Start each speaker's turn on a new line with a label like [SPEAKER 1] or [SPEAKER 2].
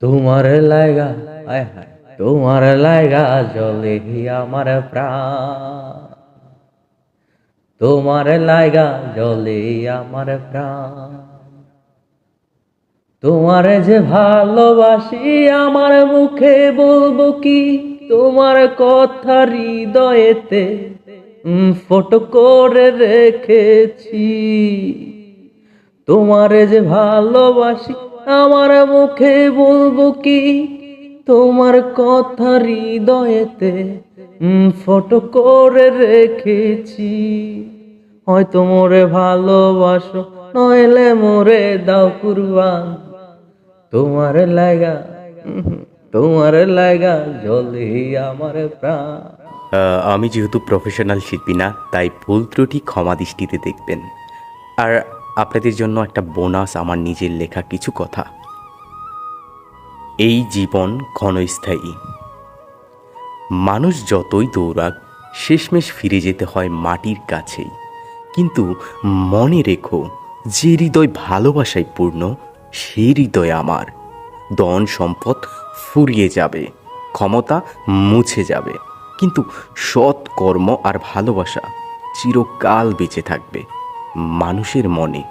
[SPEAKER 1] তোমার লাগা, আয় হায়, তোমার লাগা জলে আমার প্রাণ। তোমার লাগা জলে আমার প্রাণ। তোমার যে ভালোবাসি, আমার মুখে বলব কি? তোমার কথা হৃদয়েতে ফটো করে রেখেছি। তোমার যে ভালোবাসি আমার মুখে বলব কি? তোমার কথা হৃদয়েতে ফটো করে রেখেছি। হয়তো মোরে ভালোবাসো, নইলে মোরে দাও কুরবান। তোমার লাগা তোমার লাগা জলে আমার প্রাণ।
[SPEAKER 2] আমি যেহেতু প্রফেশনাল শিল্পী না, তাই ভুল ত্রুটি ক্ষমা দৃষ্টিতে দেখবেন। আর আপনাদের জন্য একটা বোনাস আমার নিজের লেখা কিছু কথা। এই জীবন ক্ষণস্থায়ী। মানুষ যতই দৌড়াক, শেষমেশ ফিরে যেতে হয় মাটির কাছেই। কিন্তু মনে রেখো, যে হৃদয় ভালোবাসায় পূর্ণ সেই হৃদয় আমার। ধন সম্পদ ফুরিয়ে যাবে, ক্ষমতা মুছে যাবে। কিন্তু সৎ কর্ম আর ভালোবাসা চিরকাল বেঁচে থাকবে। মানুষের মনে।